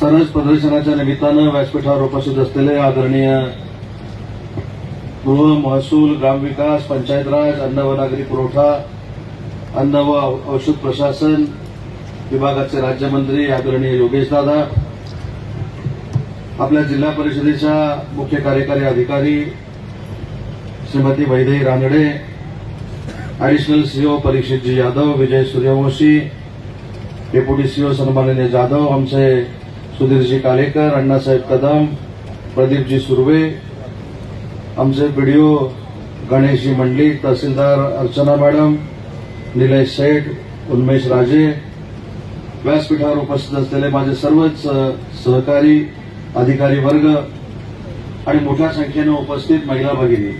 सरस प्रदर्शनाच्या निमित्तानं व्यासपीठावर उपस्थित असलेले आदरणीय गृह महसूल ग्रामविकास पंचायत राज अन्न व नागरी पुरवठा अन्न व औषध प्रशासन विभागाचे राज्यमंत्री आदरणीय योगेश दादा आपल्या जिल्हा परिषदेच्या मुख्य कार्यकारी अधिकारी श्रीमती वैदेही रानडे ॲडिशनल सीओ परीक्षितजी यादव विजय सूर्यवंशी डेप्युटी सीओ सन्माननीय जाधव आमचे सुधीरजी कालेकर अण्णासाहेब कदम प्रदीपजी सुर्वे आमचे बीडीओ गणेशजी मंडलिक तहसीलदार अर्चना मॅडम निलेश शेठ उन्मेश राजे व्यासपीठावर उपस्थित असलेले माझे सर्वच सहकारी अधिकारी वर्ग आणि मोठ्या संख्येनं उपस्थित महिला भगिनी.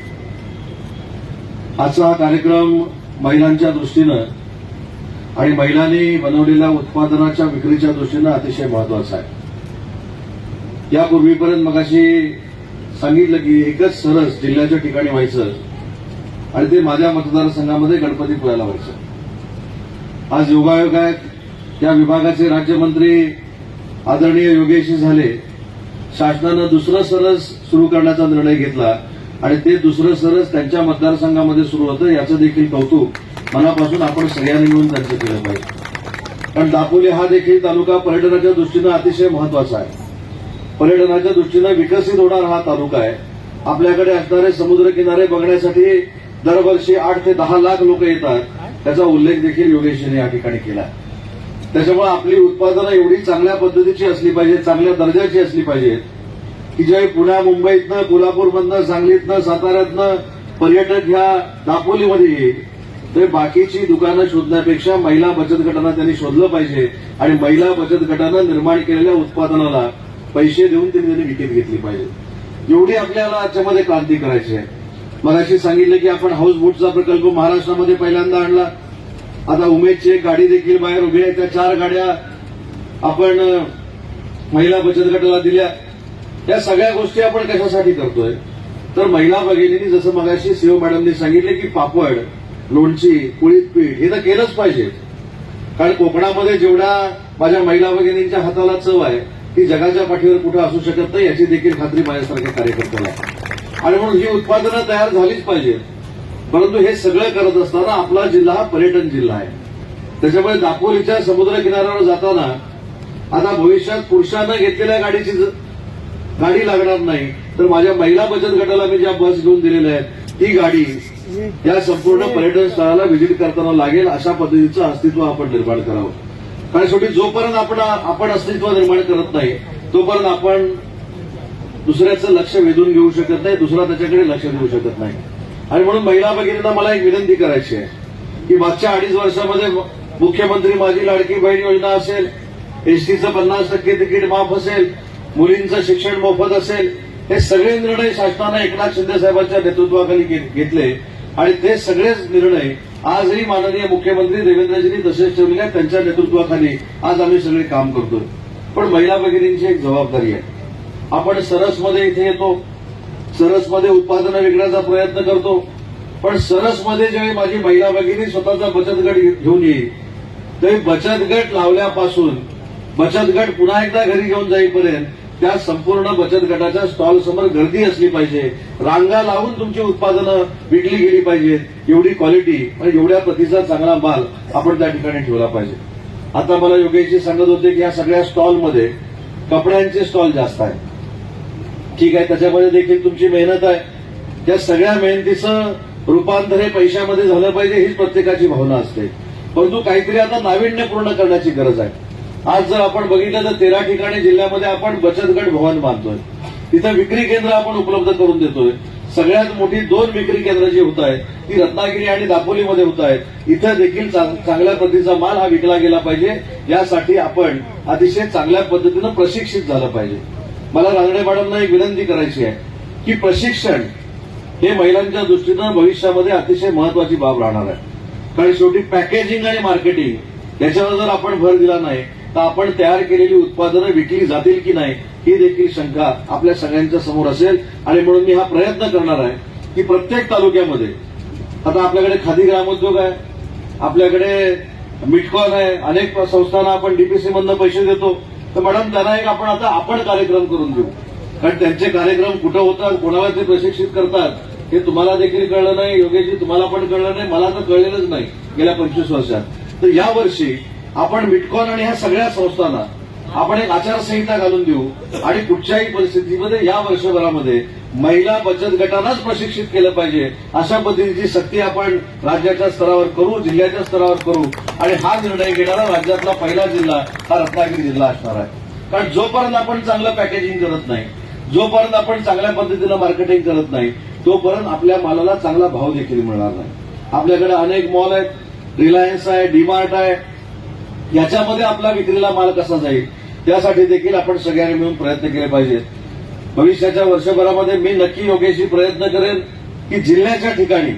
आजचा हा कार्यक्रम महिलांच्या दृष्टीनं आणि महिलांनी बनवलेल्या उत्पादनाच्या विक्रीच्या दृष्टीनं अतिशय महत्त्वाचा आहे. यापूर्वीपर्यंत मगाशी सांगितलं की एकच सरस जिल्ह्याच्या ठिकाणी व्हायचं आणि ते माझ्या मतदारसंघामध्ये गणपतीपुळ्याला व्हायचं. आज योगायोग आहेत. या विभागाचे राज्यमंत्री आदरणीय योगेशी झाले. शासनानं दुसरं सरस सुरू करण्याचा निर्णय घेतला आणि ते दुसरं सरस त्यांच्या मतदारसंघामध्ये सुरू होतं याचं देखील कौतुक मनापासून आपण सगळ्यांनी मिळून त्यांचं केलं पाहिजे. कारण दापोली हा देखील तालुका पर्यटनाच्या दृष्टीनं अतिशय महत्त्वाचा आहे. पर्यटनाच्या दृष्टीनं विकसित होणार हा तालुका आहे. आपल्याकडे असणारे समुद्र किनारे बघण्यासाठी दरवर्षी आठ ते दहा लाख लोक येतात. त्याचा उल्लेख देखील योगेशजीने या ठिकाणी केला त्याच्यामुळे आपली उत्पादनं एवढी चांगल्या पद्धतीची असली पाहिजे चांगल्या दर्जाची असली पाहिजेत की जे पुण्या मुंबईतनं कोल्हापूरमधनं सांगलीतनं साताऱ्यातनं पर्यटक ह्या दापोलीमध्ये येईल. तर बाकीची दुकानं शोधण्यापेक्षा महिला बचत गटांना त्यांनी शोधलं पाहिजे आणि महिला बचत गटानं निर्माण केलेल्या उत्पादनाला पैसे देऊन त्यांनी त्यांनी विकत घेतली पाहिजे. एवढी आपल्याला याच्यामध्ये क्रांती करायची आहे. मगाशी सांगितलं की आपण हाऊस बोटचा प्रकल्प महाराष्ट्रामध्ये पहिल्यांदा आणला. आता उमेदची एक गाडी देखील बाहेर उभी आहे. त्या चार गाड्या आपण महिला बचत गटाला दिल्या. या सगळ्या गोष्टी आपण कशासाठी करतोय? तर महिला भगिनींनी जसं मगाशी सीओ मॅडमनी सांगितले की पापड लोणची कुळीत पीठ हे तर केलंच पाहिजे. कारण कोकणामध्ये जेवढ्या माझ्या महिला भगिनींच्या हाताला चव आहे ती जगाच्या पाठीवर कुठं असू शकत नाही याची देखील खात्री माझ्यासारख्या कार्यकर्त्याला आणि म्हणून ही उत्पादनं तयार झालीच पाहिजे. परंतु हे सगळं करत असताना आपला जिल्हा हा पर्यटन जिल्हा आहे. त्याच्यामुळे दापोलीच्या समुद्र किनाऱ्यावर जाताना आता भविष्यात पुरुषांना घेतलेल्या गाडीची गाडी लागणार नाही तर माझ्या महिला बचत गटाला मी ज्या बस घेऊन दिलेल्या आहेत ती गाडी या संपूर्ण पर्यटन स्थळाला व्हिजिट करताना लागेल अशा पद्धतीचं अस्तित्व आपण निर्माण करावं. कारण शेवटी जोपर्यंत आपण आपण अस्तित्व निर्माण करत नाही तोपर्यंत आपण दुसऱ्याचं लक्ष वेधून घेऊ शकत नाही दुसरा त्याच्याकडे लक्ष देऊ शकत नाही. आणि म्हणून महिला भगिनींना मला एक विनंती करायची आहे की मागच्या अडीच वर्षामध्ये मुख्यमंत्री माझी लाडकी बहीण योजना असेल एसटीचं पन्नास टक्के तिकीट माफ असेल मुलींचं शिक्षण मोफत असेल हे सगळे निर्णय शासनानं एकनाथ शिंदे साहेबांच्या नेतृत्वाखाली घेतले. आणि ते सगळेच निर्णय आजही माननीय मुख्यमंत्री देवेंद्रजींनी तसेच ठेवलेले आहेत त्यांच्या नेतृत्वाखाली आज आम्ही सगळे काम करतोय. पण महिला भगिनींची एक जबाबदारी आहे. आपण सरसमध्ये इथे येतो सरसमध्ये उत्पादनं विकण्याचा प्रयत्न करतो पण सरसमध्ये ज्यावेळी माझी महिला भगिनी स्वतःचा बचत गट घेऊन येईल त्यावेळी बचत गट लावल्यापासून बचत गट पुन्हा एकदा घरी घेऊन जाईपर्यंत त्या संपूर्ण बचत गटाच्या स्टॉल समोर गर्दी असली पाहिजे. रांगा लावून तुमची उत्पादनं विकली गेली पाहिजेत एवढी क्वालिटी आणि एवढ्या प्रतीचा चांगला माल आपण त्या ठिकाणी ठेवला पाहिजे. आता मला योगेशजी सांगत होते की या सगळ्या स्टॉलमध्ये कपड्यांचे स्टॉल जास्त आहेत. ठीक आहे त्याच्यामध्ये देखील तुमची मेहनत आहे. त्या सगळ्या मेहनतीचं रूपांतर हे पैशामध्ये झालं पाहिजे हीच प्रत्येकाची भावना असते. परंतु काहीतरी आता नाविन्यपूर्ण करण्याची गरज आहे. आज जर आपण बघितलं तर तेरा ठिकाणी जिल्ह्यामध्ये आपण बचत गट भवन बांधतोय. तिथं विक्री केंद्र आपण उपलब्ध करून देतोय. सगळ्यात मोठी दोन विक्री केंद्र जी होत आहेत ती रत्नागिरी आणि दापोलीमध्ये होत आहेत. इथं देखील चांगल्या पद्धतीचा माल हा विकला गेला पाहिजे. यासाठी आपण अतिशय चांगल्या पद्धतीनं प्रशिक्षित झालं पाहिजे. मला रांगडे मॅडमना एक विनंती करायची आहे की प्रशिक्षण हे महिलांच्या दृष्टीनं भविष्यामध्ये अतिशय महत्वाची बाब राहणार आहे. कारण शेवटी पॅकेजिंग आणि मार्केटिंग याच्यावर जर आपण भर दिला नाही तर आपण तयार केलेली उत्पादनं विकली जातील की नाही ही देखील शंका आपल्या सगळ्यांच्या समोर असेल. आणि म्हणून मी हा प्रयत्न करणार आहे की प्रत्येक तालुक्यामध्ये आता आपल्याकडे खादी ग्रामोद्योग आहे आपल्याकडे मिटकॉन आहे अनेक संस्थांना आपण डीपीसी मधनं पैसे देतो. तर मॅडम त्यांना एक आपण आता आपण कार्यक्रम करून देऊ. कारण त्यांचे कार्यक्रम कुठं होतात कोणाला ते प्रशिक्षित करतात हे तुम्हाला देखील कळलं नाही योगेशजी तुम्हाला पण कळलं नाही मला तर कळलेलंच नाही गेल्या पंचवीस वर्षात. तर यावर्षी आपण मिटकॉन आणि ह्या सगळ्या संस्थांना आपण एक आचारसंहिता घालून देऊ आणि कुठच्याही परिस्थितीमध्ये या वर्षभरामध्ये महिला बचत गटांनाच प्रशिक्षित केलं पाहिजे अशा पद्धतीची सक्ती आपण राज्याच्या स्तरावर करू जिल्ह्याच्या स्तरावर करू आणि हा निर्णय घेणारा राज्यातला पहिला जिल्हा हा रत्नागिरी जिल्हा असणार आहे. कारण जोपर्यंत आपण चांगलं पॅकेजिंग करत नाही जोपर्यंत आपण चांगल्या पद्धतीनं मार्केटिंग करत नाही तोपर्यंत आपल्या मालाला चांगला भाव देखील मिळणार नाही. आपल्याकडे अनेक मॉल आहेत रिलायन्स आहे डीमार्ट आहे याच्यामध्ये आपला विक्रीला माल कसा जाईल त्यासाठी देखील आपण सगळ्यांनी मिळून प्रयत्न केले पाहिजेत भविष्याच्या वर्षभरामध्ये मी नक्की योगेशी प्रयत्न करेन की जिल्ह्याच्या ठिकाणी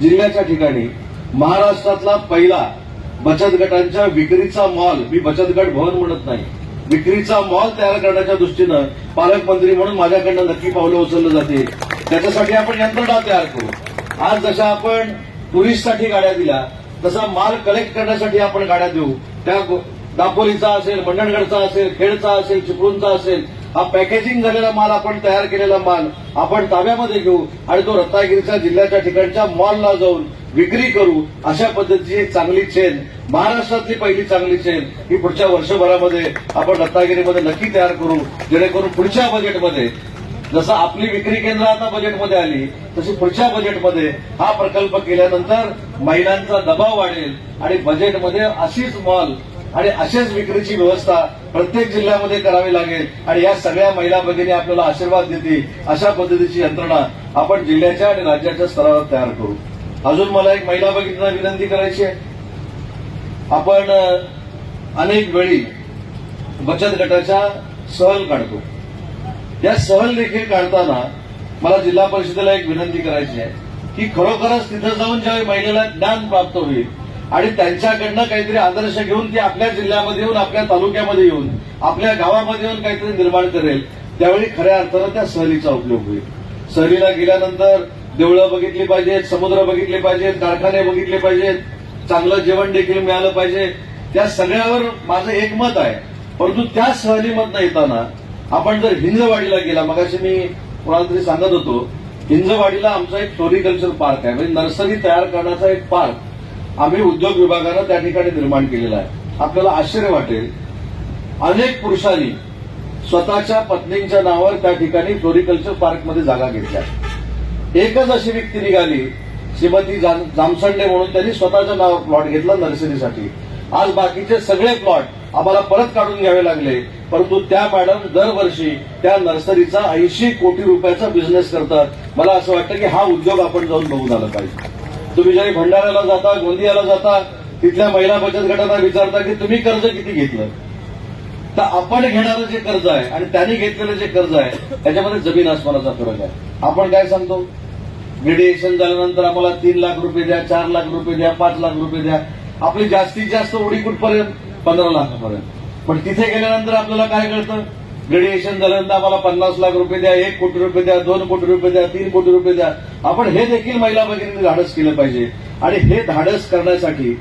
जिल्ह्याच्या ठिकाणी महाराष्ट्रातला पहिला बचत गटांच्या विक्रीचा मॉल मी बचत गट भवन म्हणत नाही विक्रीचा मॉल तयार करण्याच्या दृष्टीनं पालकमंत्री म्हणून माझ्याकडनं नक्की पावलं उचललं जाते. त्याच्यासाठी आपण यंत्रणा तयार करू. आज जशा आपण टुरिस्टसाठी गाड्या दिल्या तसा माल कलेक्ट करण्यासाठी आपण गाड्या देऊ. त्या दापोलीचा असेल मंडणगडचा असेल खेडचा असेल चिपळूणचा असेल हा पॅकेजिंग झालेला माल आपण तयार केलेला माल आपण ताब्यामध्ये घेऊ आणि तो रत्नागिरीच्या जिल्ह्याच्या ठिकाणच्या मॉलला जाऊन विक्री करू अशा पद्धतीची एक चांगली चेन महाराष्ट्रातली पहिली चांगली चेन ही पुढच्या वर्षभरामध्ये आपण रत्नागिरीमध्ये नक्की तयार करू जेणेकरून पुढच्या बजेटमध्ये जसं आपली विक्री केंद्र आता बजेटमध्ये आली तशी पुढच्या बजेटमध्ये हा प्रकल्प केल्यानंतर महिलांचा दबाव वाढेल आणि बजेटमध्ये अशीच मॉल आणि अशीच विक्रीची व्यवस्था प्रत्येक जिल्ह्यामध्ये करावी लागेल. आणि या सगळ्या महिला भगिनी आपल्याला आशीर्वाद देतील अशा पद्धतीची यंत्रणा आपण जिल्ह्याच्या आणि राज्याच्या स्तरावर तयार करू. अजून मला एक महिला भगिनींना विनंती करायची आहे. आपण अनेक वेळी बचत गटाच्या सहल काढतो. या सहल देखील काढताना मला जिल्हा परिषदेला एक विनंती करायची आहे की खरोखरच तिथं जाऊन ज्यावेळी महिलेला ज्ञान प्राप्त होईल आणि त्यांच्याकडनं काहीतरी आदर्श घेऊन ती आपल्या जिल्ह्यामध्ये येऊन आपल्या तालुक्यामध्ये येऊन आपल्या गावामध्ये येऊन काहीतरी निर्माण करेल त्यावेळी खऱ्या अर्थानं त्या सहलीचा उपयोग होईल. सहलीला गेल्यानंतर देवळं बघितली पाहिजेत समुद्र बघितले पाहिजेत कारखाने बघितले पाहिजेत चांगलं जेवण देखील मिळालं पाहिजे. त्या सगळ्यावर माझं एक मत आहे. परंतु त्या सहलीमधनं येताना आपण जर हिंजवाडीला गेला मगाशी मी कोणाला तरी सांगत होतो हिंजवाडीला आमचा एक फ्लोरिकल्चर पार्क आहे म्हणजे नर्सरी तयार करण्याचा एक पार्क आम्ही उद्योग विभागानं त्या ठिकाणी निर्माण केलेला आहे. आपल्याला आश्चर्य वाटेल अनेक पुरुषांनी स्वतःच्या पत्नींच्या नावावर त्या ठिकाणी फ्लोरिकल्चर पार्कमध्ये जागा घेतल्या. एकच अशी व्यक्ती निघाली श्रीमती जामसंडे म्हणून त्यांनी स्वतःच्या नावावर प्लॉट घेतला नर्सरीसाठी. आज बाकीचे सगळे प्लॉट आम्हाला परत काढून घ्यावे लागले. परंतु त्या मॅडम दरवर्षी त्या नर्सरीचा ऐंशी कोटी रुपयाचा बिझनेस करतात. मला असं वाटतं की हा उद्योग आपण जाऊन बघून आला पाहिजे. तुम्ही ज्यावेळी भंडाऱ्याला जाता गोंदियाला जाता तिथल्या महिला बचत गटांना विचारता की तुम्ही कर्ज किती घेतलं? तर आपण घेणारं जे कर्ज आहे आणि त्यांनी घेतलेलं जे कर्ज आहे त्याच्यामध्ये जमीन आसमानाचा फरक आहे. आपण काय सांगतो? ग्रेडिएशन झाल्यानंतर आम्हाला तीन लाख रुपये द्या चार लाख रुपये द्या पाच लाख रुपये द्या. आपली जास्तीत जास्त उडी कुठपर्यंत? पंधरा लाखापर्यंत. पण तिथे गेल्यानंतर आपल्याला काय कळतं? ग्रेडिएशन झाल्यानंतर आम्हाला पन्नास लाख रुपये द्या एक कोटी रुपये द्या दोन कोटी रुपये द्या तीन कोटी रुपये द्या. आपण हे देखील महिला भगिनींनी धाडस केलं पाहिजे. आणि हे धाडस करण्यासाठी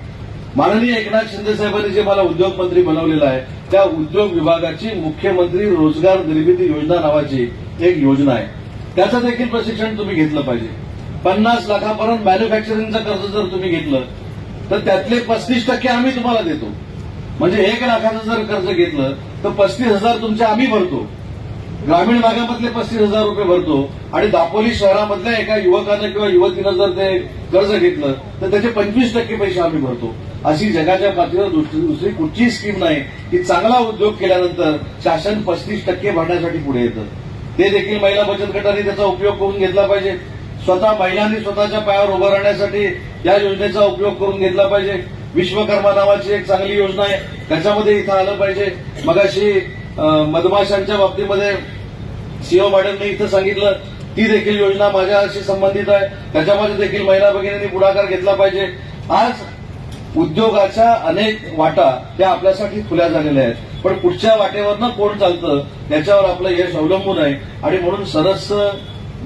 माननीय एकनाथ शिंदे साहेबांनी जे मला उद्योग मंत्री बनवलेलं आहे त्या उद्योग विभागाची मुख्यमंत्री रोजगार निर्मिती योजना नावाची एक योजना आहे. त्याचं देखील प्रशिक्षण तुम्ही घेतलं पाहिजे. पन्नास लाखापर्यंत मॅन्युफॅक्चरिंगचं कर्ज जर तुम्ही घेतलं तर त्यातले पस्तीस टक्के आम्ही तुम्हाला देतो. म्हणजे एक लाखाचं जर कर्ज घेतलं तर पस्तीस हजार तुमचे आम्ही भरतो. ग्रामीण भागामधले पस्तीस हजार रुपये भरतो. आणि दापोली शहरामधल्या एका युवकानं किंवा युवतीनं जर ते कर्ज घेतलं तर त्याचे पंचवीस टक्के पैसे आम्ही भरतो. अशी जगाच्या पातळीवर दुसरी दुसरी कुठचीही स्कीम नाही. की चांगला उद्योग केल्यानंतर शासन पस्तीस टक्के भरण्यासाठी पुढे येतं. ते देखील महिला बचत गटांनी त्याचा उपयोग करून घेतला पाहिजे. स्वतः महिलांनी स्वतःच्या पायावर उभं राहण्यासाठी या योजनेचा उपयोग करून घेतला पाहिजे. विश्वकर्मा नावाची एक चांगली योजना आहे. त्याच्यामध्ये इथं आलं पाहिजे. मगाशी मधमाशांच्या बाबतीमध्ये सीओ मॅडमने इथं सांगितलं ती देखील योजना माझ्याशी संबंधित आहे. त्याच्यामध्ये देखील महिला भगिनींनी पुढाकार घेतला पाहिजे. आज उद्योगाच्या अनेक वाटा त्या आपल्यासाठी खुल्या झालेल्या आहेत. पण पुढच्या वाटेवरनं कोण चालतं त्याच्यावर आपलं यश अवलंबून आहे. आणि म्हणून सरस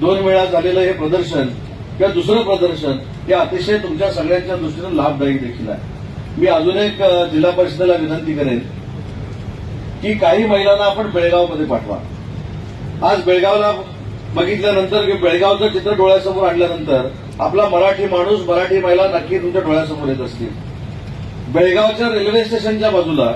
दोन वेळा झालेलं हे प्रदर्शन किंवा दुसरं प्रदर्शन हे अतिशय तुमच्या सगळ्यांच्या दृष्टीनं लाभदायी देखील आहे. मी अजून एक जिल्हा परिषदेला विनंती करेन की काही महिलांना आपण बेळगावमध्ये पाठवा. आज बेळगावला बघितल्यानंतर बेळगावचं चित्र डोळ्यासमोर आणल्यानंतर आपला मराठी माणूस मराठी महिला नक्की तुमच्या डोळ्यासमोर येत असतील. बेळगावच्या रेल्वे स्टेशनच्या बाजूला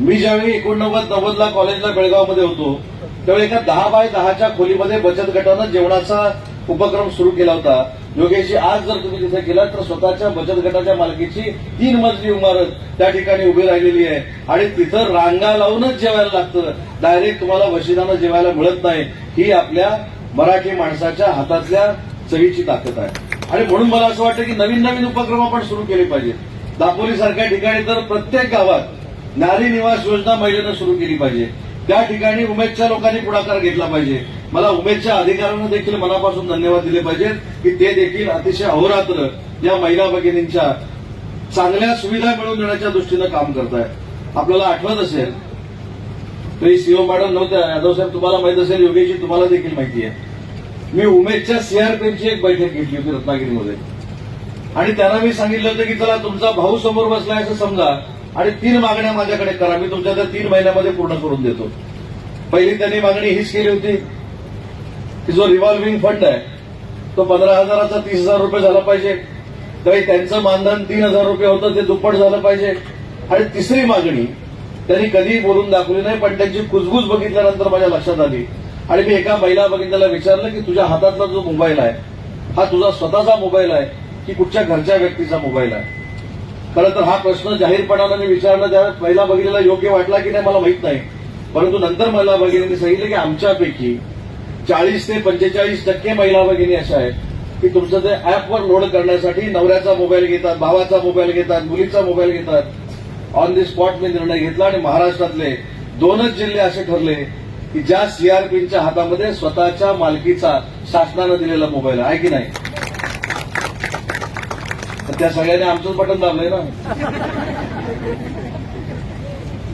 मी ज्यावेळी एकोणनव्वद नव्वदला कॉलेजला बेळगावमध्ये होतो त्यावेळी एका दहा बाय दहाच्या खोलीमध्ये बचत गटानं जेवणाचा उपक्रम सुरू केला होता. योगेशजी आज जर तुम्ही तिथे गेलात तर स्वतःच्या बचत गटाच्या मालकीची तीन मजली इमारत त्या ठिकाणी उभी राहिलेली आहे. आणि तिथं रांगा लावूनच जेवायला लागतं. डायरेक्ट तुम्हाला वशिदानं जेवायला मिळत नाही. ही आपल्या मराठी माणसाच्या हातातल्या चवीची ताकद आहे. आणि म्हणून मला असं वाटतं की नवीन नवीन उपक्रम आपण सुरू केले पाहिजेत दापोली सारख्या ठिकाणी तर प्रत्येक गावात नारी निवास योजना महिलेनं सुरू केली पाहिजे. त्या ठिकाणी उमेदच्या लोकांनी पुढाकार घेतला पाहिजे. मला उमेदच्या अधिकाऱ्यांना देखील मनापासून धन्यवाद दिले पाहिजेत की ते देखील अतिशय अहोरात्र या महिला भगिनींच्या चांगल्या सुविधा मिळवून देण्याच्या दृष्टीनं काम करत आहे आपल्याला आठवत असेल तरी सीओ मॅडम नव्हत्या यादव साहेब तुम्हाला माहीत असेल योगेशजी तुम्हाला देखील माहिती आहे. मी उमेदच्या सीआरपीएफची एक बैठक घेतली होती रत्नागिरीमध्ये. आणि त्यांना मी सांगितलं होतं की चला तुमचा भाऊ समोर बसलाय असं समजा आणि तीन मागण्या माझ्याकडे करा. मी तुमच्या त्या तीन महिन्यामध्ये पूर्ण करून देतो. पहिली त्यांनी मागणी हीच केली होती की जो रिव्हॉल्व्हिंग फंड आहे तो पंधरा हजाराचा तीस हजार रुपये झाला पाहिजे. त्यावेळी त्यांचं मानधन तीन हजार रुपये होतं ते दुप्पट झालं पाहिजे. आणि तिसरी मागणी त्यांनी कधीही बोलून दाखवली नाही पण त्यांची कुजबूज बघितल्यानंतर माझ्या लक्षात आली. आणि मी एका महिला बघितल्याला विचारलं की तुझ्या हातातला जो मोबाईल आहे हा तुझा स्वतःचा मोबाईल आहे की कुठच्या घरच्या व्यक्तीचा मोबाईल आहे? खरं तर हा प्रश्न जाहीरपणानं मी विचारणं त्या महिला भगिनीला योग्य वाटला की नाही मला माहीत नाही. परंतु नंतर महिला भगिनींनी सांगितलं की आमच्यापैकी चाळीस ते पंचेचाळीस टक्के महिला भगिनी अशा आहेत की तुमचं ते ऍपवर लोड करण्यासाठी नवऱ्याचा मोबाईल घेतात भावाचा मोबाईल घेतात मुलीचा मोबाईल घेतात. ऑन दी स्पॉट मी निर्णय घेतला आणि महाराष्ट्रातले दोनच जिल्हे असे ठरले की ज्या सीआरपीच्या हातामध्ये स्वतःच्या मालकीचा शासनानं दिलेला मोबाईल आहे की नाही? त्या सगळ्यांनी आमचंच बटन दाबलंय ना.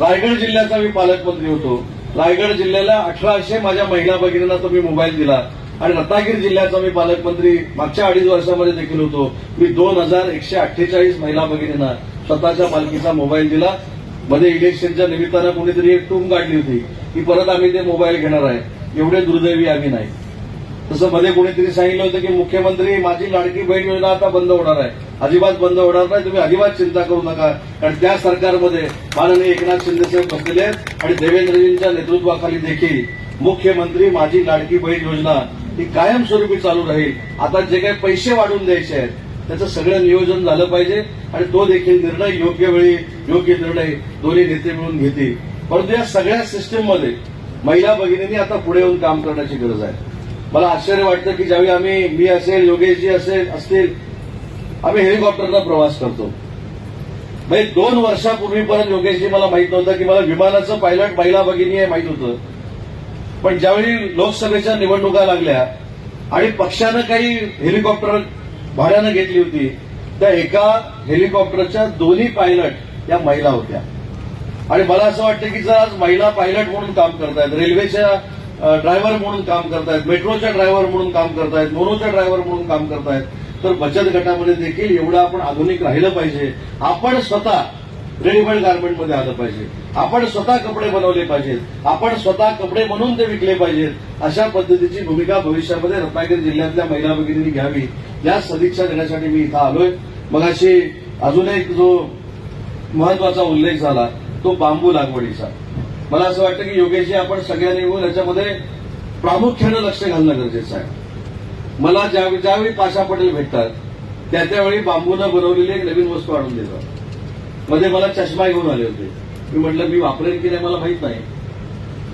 रायगड जिल्ह्याचा मी पालकमंत्री होतो. रायगड जिल्ह्याला अठराशे माझ्या महिला भगिनींना तुम्ही मोबाईल दिला. आणि रत्नागिरी जिल्ह्याचा मी पालकमंत्री मागच्या अडीच वर्षामध्ये देखील होतो. मी दोन हजार एकशे अठ्ठेचाळीस महिला भगिनींना स्वतःच्या मालकीचा मोबाईल दिला. मध्ये इलेक्शनच्या निमित्तानं कोणीतरी एक टूम काढली होती. की परत आम्ही ते मोबाईल घेणार आहे. एवढे दुर्दैवी आम्ही नाही. तसं मध्ये कोणीतरी सांगितलं होतं की मुख्यमंत्री माझी लाडकी बहीण योजना आता बंद होणार आहे. अजिबात बंद होणार नाही. तुम्ही अजिबात चिंता करू नका. कारण त्या सरकारमध्ये माननीय एकनाथ शिंदे साहेब बसलेले आहेत आणि देवेंद्रजींच्या नेतृत्वाखाली देखील मुख्यमंत्री माझी लाडकी बहीण योजना ही कायमस्वरूपी चालू राहील. आता जे काही पैसे वाढवून द्यायचे आहेत त्याचं सगळं नियोजन झालं पाहिजे आणि तो देखील निर्णय योग्य वेळी योग्य निर्णय दोन्ही नेते मिळून घेतील. परंतु या सगळ्या सिस्टीममध्ये महिला भगिनींनी आता पुढे येऊन काम करण्याची गरज आहे. मला आश्चर्य वाटतं की ज्यावेळी आम्ही मी असेल योगेशजी असेल असतील आम्ही हेलिकॉप्टरला प्रवास करतो. म्हणजे दोन वर्षापूर्वीपर्यंत योगेशजी मला माहीत नव्हतं की मला विमानाचं पायलट महिला भगिनी आहे माहीत होतं. पण ज्यावेळी लोकसभेच्या निवडणुका लागल्या आणि पक्षानं काही हेलिकॉप्टर भाड्यानं घेतली होती त्या एका हेलिकॉप्टरच्या दोन्ही पायलट या महिला होत्या. आणि मला असं वाटतं की जर आज महिला पायलट म्हणून काम करतायत रेल्वेच्या ड्रायव्हर म्हणून काम करतायत मेट्रोच्या ड्रायव्हर म्हणून काम करतायत मोनोच्या ड्रायव्हर म्हणून काम करतायत तर बचत गटामध्ये देखील एवढं आपण आधुनिक राहिलं पाहिजे. आपण स्वतः रेडीमेड गार्मेंटमध्ये आलं पाहिजे. आपण स्वतः कपडे बनवले पाहिजेत. आपण स्वतः कपडे बनवून ते विकले पाहिजेत. अशा पद्धतीची भूमिका भविष्यामध्ये रत्नागिरी जिल्ह्यातल्या महिला भगिनींनी घ्यावी. या सदिच्छा देण्यासाठी मी इथं आलोय. मग अशी अजून एक जो महत्त्वाचा उल्लेख झाला तो बांबू लागवडीचा. मला असं वाटतं की योगेशजी आपण सगळ्यांनी येऊन याच्यामध्ये प्रामुख्यानं लक्ष घालणं गरजेचं आहे. मला ज्यावेळी ज्यावेळी पाशा पटेल भेटतात त्या त्यावेळी बांबूनं बनवलेली एक नवीन वस्तू आणून देतात. मध्ये मला चष्मा घेऊन आले होते. मी म्हटलं मी वापरेन की नाही मला माहीत नाही.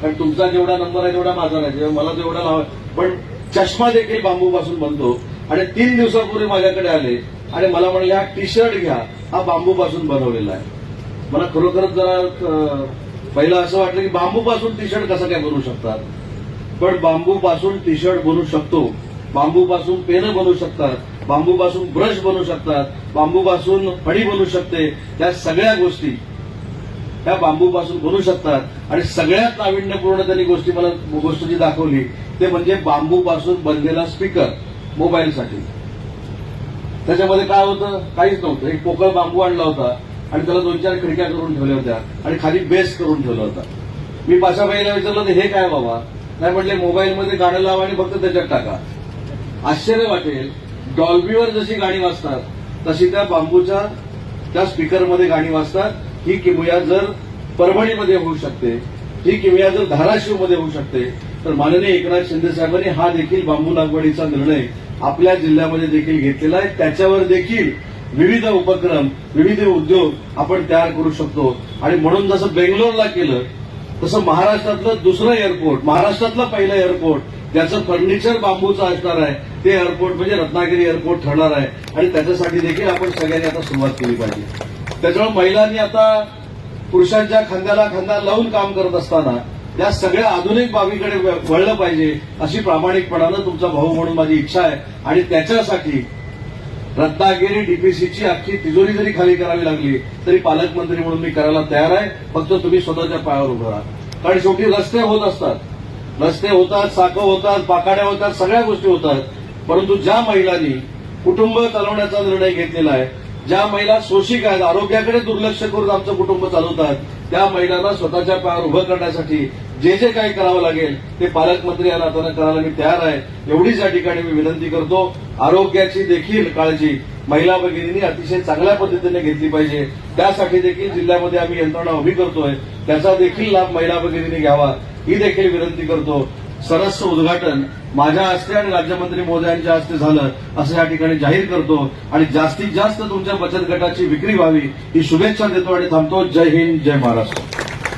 कारण तुमचा जेवढा नंबर आहे तेवढा माझा नाही. मला जेवढा लावा पण चष्मा देखील बांबूपासून बनतो. आणि तीन दिवसापूर्वी माझ्याकडे आले. आणि मला म्हणले हा टी शर्ट घ्या. हा बांबूपासून बनवलेला आहे. मला खरोखरच जरा पहिलं असं वाटलं की बांबूपासून टी शर्ट कसं काय बनवू शकतात? पण बांबूपासून टी शर्ट बनवू शकतो. बांबूपासून पेनं बनवू शकतात. बांबूपासून ब्रश बनवू शकतात. बांबूपासून फणी बनवू शकते. या सगळ्या गोष्टी त्या बांबूपासून बनवू शकतात. आणि सगळ्यात नाविन्यपूर्ण त्यांनी गोष्टी मला गोष्ट जी दाखवली ते म्हणजे बांबूपासून बनलेला स्पीकर मोबाईलसाठी. त्याच्यामध्ये काय होतं? काहीच नव्हतं. एक पोकळ बांबू आणला होता. आणि त्याला दोन चार खिडक्या करून ठेवल्या होत्या आणि खाली बेस करून ठेवला होता. मी पाशाबाईला विचारलं तर हे काय बाबा? नाही म्हटले मोबाईलमध्ये गाणं लावा आणि फक्त त्याच्यात टाका. आश्चर्य वाटेल डॉल्बीवर जशी गाणी वाजतात तशी त्या बांबूच्या त्या स्पीकरमध्ये गाणी वाजतात. ही किमया जर परभणीमध्ये होऊ शकते ही किमया जर धाराशिवमध्ये होऊ शकते तर माननीय एकनाथ शिंदे साहेबांनी हा देखील बांबू लागवडीचा निर्णय आपल्या जिल्ह्यामध्ये देखील घेतलेला आहे. त्याच्यावर देखील विविध उपक्रम विविध उद्योग आपण तयार करू शकतो. आणि म्हणून जसं बेंगलोरला केलं तसं महाराष्ट्रातलं दुसरं एअरपोर्ट महाराष्ट्रातलं पहिलं एअरपोर्ट ज्याचं फर्निचर बांबूचं असणार आहे ते एअरपोर्ट म्हणजे रत्नागिरी एअरपोर्ट ठरणार आहे. आणि त्याच्यासाठी देखील आपण सगळ्यांनी आता सुरुवात केली पाहिजे. त्याच्यामुळे महिलांनी आता पुरुषांच्या खांद्याला खांदा लावून काम करत असताना या सगळ्या आधुनिक बाबीकडे वळलं पाहिजे अशी प्रामाणिकपणानं तुमचा भाऊ म्हणून माझी इच्छा आहे. आणि त्याच्यासाठी रत्नागिरी डीपीसीची अख्खी तिजोरी जरी खाली करावी लागली तरी पालकमंत्री म्हणून मी करायला तयार आहे. फक्त तुम्ही स्वतःच्या पायावर उभं राहा. कारण शेवटी रस्ते होत असतात. रस्ते होतात साखं होतात पाकाड्या होतात सगळ्या गोष्टी होतात. परंतु ज्या महिलांनी कुटुंब चालवण्याचा निर्णय घेतलेला आहे ज्या महिला शोषिक आहेत आरोग्याकडे दुर्लक्ष करून आमचं कुटुंब चालवतात त्या महिलांना स्वतःच्या पायावर उभं करण्यासाठी जे जे काही करावं लागेल ते पालकमंत्री या नात्यानं करायला मी तयार आहे. एवढीच या ठिकाणी मी विनंती करतो. आरोग्याची देखील काळजी महिला भगिनींनी अतिशय चांगल्या पद्धतीने घेतली पाहिजे. त्यासाठी देखील जिल्ह्यामध्ये आम्ही यंत्रणा उभी करतोय. त्याचा देखील लाभ महिला भगिनींनी घ्यावा ही देखील विनंती करतो. सरस उद्घाटन माझ्या हस्ते आणि राज्यमंत्री महोदयांच्या हस्ते झालं असं या ठिकाणी जाहीर करतो. आणि जास्तीत जास्त तुमच्या बचत गटाची विक्री व्हावी ही शुभेच्छा देतो आणि थांबतो. जय हिंद जय महाराष्ट्र.